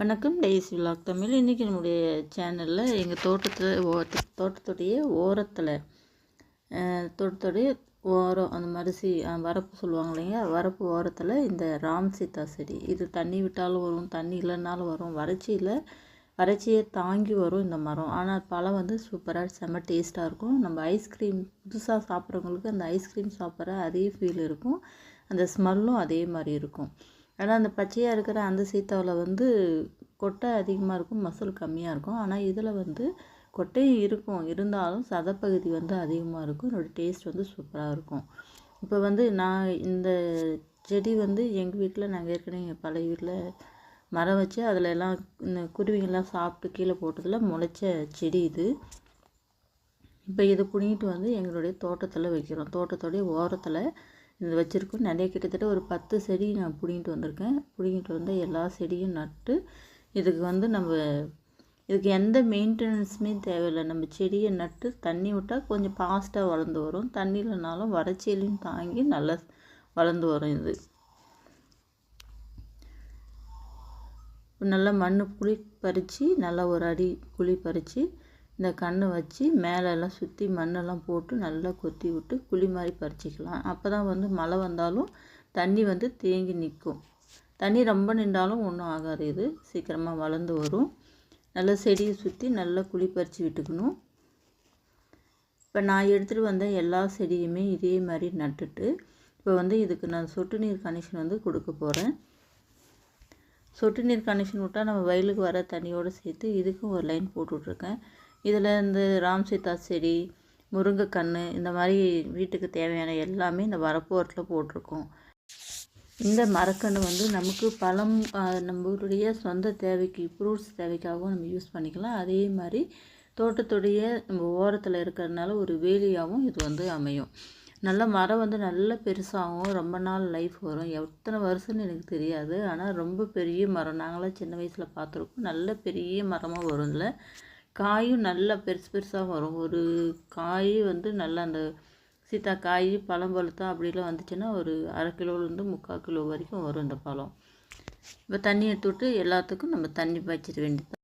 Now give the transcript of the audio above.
வணக்கம். Days vlog Tamil. இன்றைக்கி நம்முடைய சேனலில் எங்கள் தோட்டத்தில் ஓ தோட்டத்துடைய ஓரத்தில் தோட்டத்துடைய ஓரம் அந்த மரிசி வரப்பு சொல்லுவாங்க இல்லைங்க வரப்பு ஓரத்தில் இந்த ராம் சீதா செடி. இது தண்ணி விட்டாலும் வரும் தண்ணி இல்லைனாலும் வரும். வறட்சியில் வறட்சியை தாங்கி வரும் இந்த மரம். ஆனால் பழம் வந்து சூப்பராக செம்ம டேஸ்ட்டாக இருக்கும். நம்ம ஐஸ்கிரீம் புதுசாக சாப்பிட்றவங்களுக்கு அந்த ஐஸ்கிரீம் சாப்பிட்ற அதே ஃபீல் இருக்கும். அந்த ஸ்மெல்லும் அதே மாதிரி இருக்கும். ஆனால் அந்த பச்சையாக இருக்கிற அந்த சீத்தாவில் வந்து கொட்டை அதிகமாக இருக்கும் மசூல் கம்மியாக இருக்கும். ஆனால் இதில் வந்து கொட்டையும் இருக்கும். இருந்தாலும் சதப்பகுதி வந்து அதிகமாக இருக்கும். என்னோடய டேஸ்ட் வந்து சூப்பராக இருக்கும். இப்போ வந்து நான் இந்த செடி வந்து எங்கள் வீட்டில் நாங்கள் ஏற்கனவே எங்கள் பழைய வீட்டில் மரம் வச்சு அதில் எல்லாம் இந்த குருவிங்கெல்லாம் சாப்பிட்டு கீழே போட்டதில் முளைச்ச செடி இது. இப்போ இதை பிடிங்கிட்டு வந்து எங்களுடைய தோட்டத்தில் வைக்கிறோம். தோட்டத்தோடைய ஓரத்தில் இது வச்சுருக்கோம். நிறைய கிட்டத்தட்ட ஒரு பத்து செடி நான் பிடிங்கிட்டு வந்திருக்கேன். பிடிங்கிட்டு வந்து எல்லா செடியும் நட்டு இதுக்கு வந்து நம்ம இதுக்கு எந்த மெயின்டெனன்ஸுமே தேவையில்லை. நம்ம செடியை நட்டு தண்ணி விட்டால் கொஞ்சம் ஃபாஸ்ட்டாக வளர்ந்து வரும். தண்ணி இல்லைனாலும் வறட்சியிலையும் தாங்கி நல்லா வளர்ந்து வரும் இது. நல்லா மண் குழி பறித்து நல்லா ஒரு அடி குழி பறித்து இந்த கண்ணை வச்சு மேலெல்லாம் சுற்றி மண்ணெல்லாம் போட்டு நல்லா கொத்தி விட்டு குழி மாதிரி பறிச்சிக்கலாம். அப்போ தான் வந்து மழை வந்தாலும் தண்ணி வந்து தேங்கி நிற்கும். தண்ணி ரொம்ப நின்றாலும் ஒன்றும் ஆகாது இது. சீக்கிரமாக வளர்ந்து வரும். நல்லா செடியை சுற்றி நல்லா குழி பறித்து விட்டுக்கணும். இப்போ நான் எடுத்துகிட்டு வந்த எல்லா செடியுமே இதே மாதிரி நட்டுட்டு இப்போ வந்து இதுக்கு நான் சொட்டு நீர் கனெக்ஷன் வந்து கொடுக்க போகிறேன் சொட்டு நீர் கனெக்ஷன் விட்டால் நம்ம வயலுக்கு வர தண்ணியோடு சேர்த்து இதுக்கும் ஒரு லைன் போட்டுட்ருக்கேன். இதில் இந்த ராம் சீதா செடி முருங்கைக்கன்று இந்த மாதிரி வீட்டுக்கு தேவையான எல்லாமே இந்த வரப்போரத்தில் போட்டிருக்கோம். இந்த மரக்கன்று வந்து நமக்கு பழம் நம்மளுடைய சொந்த தேவைக்கு ஃப்ரூட்ஸ் தேவைக்காகவும் நம்ம யூஸ் பண்ணிக்கலாம். அதே மாதிரி தோட்டத்துடைய நம்ம ஓரத்தில் இருக்கிறதுனால ஒரு வேலியாகவும் இது வந்து அமையும். நல்ல மரம் வந்து நல்ல பெருசாகவும் ரொம்ப நாள் லைஃப் வரும். எத்தனை வருஷம்னு எனக்கு தெரியாது. ஆனால் ரொம்ப பெரிய மரம். நாங்களாம் சின்ன வயசில் பார்த்துருக்கோம். நல்ல பெரிய மரமாக வரும் இல்லை காயும் நல்லா பெருசு பெருசாக வரும். ஒரு காய் வந்து நல்லா அந்த சீத்தா காய் பழம் பழுத்தா அப்படிலாம் வந்துச்சுன்னா ஒரு அரை கிலோலேருந்து முக்கால் கிலோ வரைக்கும் வரும் இந்த பழம். இப்போ தண்ணி எடுத்து விட்டு எல்லாத்துக்கும் நம்ம தண்ணி பாய்ச்சிட வேண்டியது